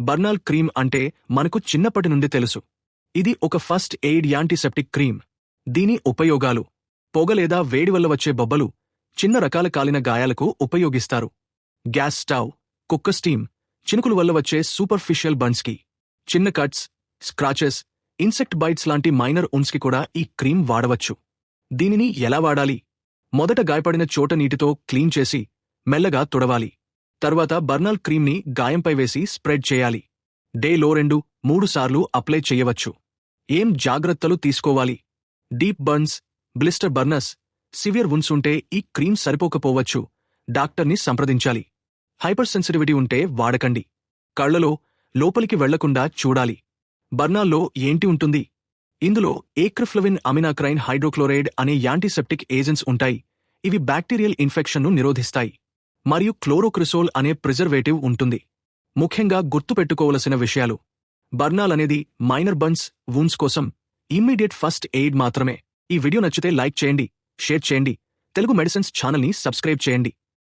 బర్నాల్ cream అంటే మనకు చిన్నప్పటి నుండి తెలుసు. ఇది ఒక ఫస్ట్ ఎయిడ్ యాంటీసెప్టిక్ క్రీమ్. దీని ఉపయోగాలు పొగ లేదా వేడి వల్ల వచ్చే బొబ్బలు చిన్న రకాల కాలిన గాయాలకు ఉపయోగిస్తారు. గ్యాస్ స్టవ్ కుక్క స్టీమ్ చినుకుల వల్ల వచ్చే సూపర్ఫిషియల్ బన్స్కి చిన్న కట్స్ స్క్రాచెస్ ఇన్సెక్ట్ బైట్స్ లాంటి మైనర్ ఉన్స్కి కూడా ఈ క్రీమ్ వాడవచ్చు. దీనిని ఎలా వాడాలి? మొదట గాయపడిన చోట నీటితో క్లీన్ చేసి మెల్లగా తుడవాలి. తర్వాత బర్నాల్ క్రీమ్ని గాయంపై వేసి స్ప్రెడ్ చేయాలి. డేలో రెండు మూడు సార్లు అప్లై చేయవచ్చు. ఏం జాగ్రత్తలు తీసుకోవాలి? Deep burns blister burns severe wounds ఉంటే ఈ క్రీమ్ సరిపోకపోవచ్చు. డాక్టర్ని సంప్రదించాలి. హైపర్ సెన్సిటివిటీ ఉంటే వాడకండి. కళ్ళలో లోపలికి వెళ్ళకుండా చూడాలి. బర్నాల్లో ఏంటి ఉంటుంది? ఇందులో ఏక్రిఫ్లవిన్ అమినాక్రైన్ హైడ్రోక్లోరైడ్ అనే యాంటీసెప్టిక్ ఏజెంట్స్ ఉంటాయి. ఇవి బ్యాక్టీరియల్ ఇన్ఫెక్షన్ను నిరోధిస్తాయి. మరియు క్లోరోక్రిసోల్ అనే ప్రిజర్వేటివ్ ఉంటుంది. ముఖ్యంగా గుర్తుపెట్టుకోవలసిన విషయాలు. బర్నాల్ అనేది మైనర్ బన్స్ వూన్స్ కోసం ఇమ్మీడియట్ ఫస్ట్ ఎయిడ్ మాత్రమే. ఈ వీడియో నచ్చితే లైక్ చేయండి షేర్ చేయండి. తెలుగు మెడిసిన్స్ ఛానల్ని సబ్స్క్రైబ్ చేయండి.